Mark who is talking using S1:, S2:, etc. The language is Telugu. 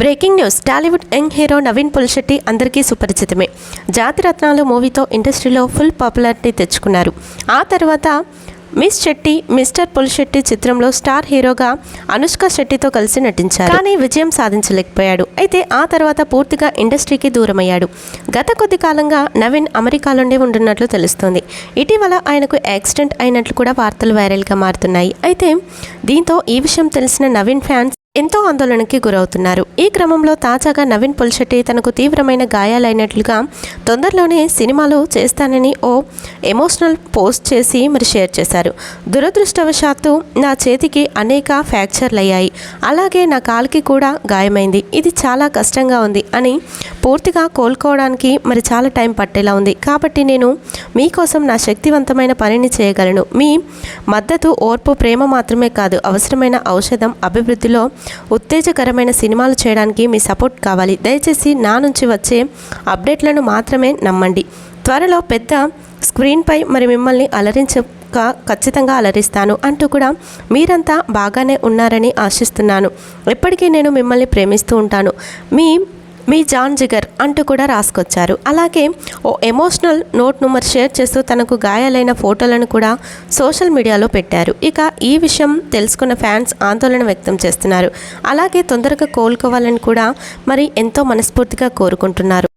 S1: Breaking news. Tollywood young hero Naveen Polishetty అందరికీ సుపరిచితమే. జాతిరత్నాలు మూవీతో ఇండస్ట్రీలో ఫుల్ పాపులారిటీ తెచ్చుకున్నారు. ఆ తర్వాత మిస్ శెట్టి మిస్టర్ పుల్శెట్టి చిత్రంలో స్టార్ హీరోగా అనుష్క శెట్టితో కలిసి నటించారు. కానీ విజయం సాధించలేకపోయాడు. అయితే ఆ తర్వాత పూర్తిగా ఇండస్ట్రీకి దూరమయ్యాడు. గత కొద్ది కాలంగా నవీన్ అమెరికాలోనే ఉంటున్నట్లు తెలుస్తోంది. ఇటీవల ఆయనకు యాక్సిడెంట్ అయినట్లు కూడా వార్తలు వైరల్గా మారుతున్నాయి. అయితే దీంతో ఈ విషయం తెలిసిన నవీన్ ఫ్యాన్స్ ఎంతో ఆందోళనకి గురవుతున్నారు. ఈ క్రమంలో తాజాగా నవీన్ పుల్శెట్టి తనకు తీవ్రమైన గాయాలైనట్లుగా తొందరలోనే సినిమాలు చేస్తానని ఓ ఎమోషనల్ పోస్ట్ చేసి మరి షేర్ చేశారు. దురదృష్టవశాత్తు నా చేతికి అనేక ఫ్రాక్చర్లు అయ్యాయి అలాగే నా కాలుకి కూడా గాయమైంది. ఇది చాలా కష్టంగా ఉంది అని పూర్తిగా కోలుకోవడానికి మరి చాలా టైం పట్టేలా ఉంది. కాబట్టి నేను మీకోసం నా శక్తివంతమైన పనిని చేయగలను. మీ మద్దతు ఓర్పు ప్రేమ మాత్రమే కాదు అవసరమైన ఔషధం అభివృద్ధిలో ఉత్తేజకరమైన సినిమాలు చేయడానికి మీ సపోర్ట్ కావాలి. దయచేసి నా నుంచి వచ్చే అప్డేట్లను మాత్రమే నమ్మండి. త్వరలో పెద్ద స్క్రీన్పై మరి మిమ్మల్ని అలరించక ఖచ్చితంగా అలరిస్తాను అంటూ కూడా మీరంతా బాగానే ఉన్నారని ఆశిస్తున్నాను. ఎప్పటికీ నేను మిమ్మల్ని ప్రేమిస్తూ ఉంటాను. మీ మీ జాన్ జిగర్ అంటూ కూడా రాసుకొచ్చారు. అలాగే ఓ ఎమోషనల్ నోట్ నెంబర్ షేర్ చేస్తూ తనకు గాయాలైన ఫోటోలను కూడా సోషల్ మీడియాలో పెట్టారు. ఇక ఈ విషయం తెలుసుకున్న ఫ్యాన్స్ ఆందోళన వ్యక్తం చేస్తున్నారు. అలాగే తొందరగా కోలుకోవాలని కూడా మరి ఎంతో మనస్ఫూర్తిగా కోరుకుంటున్నారు.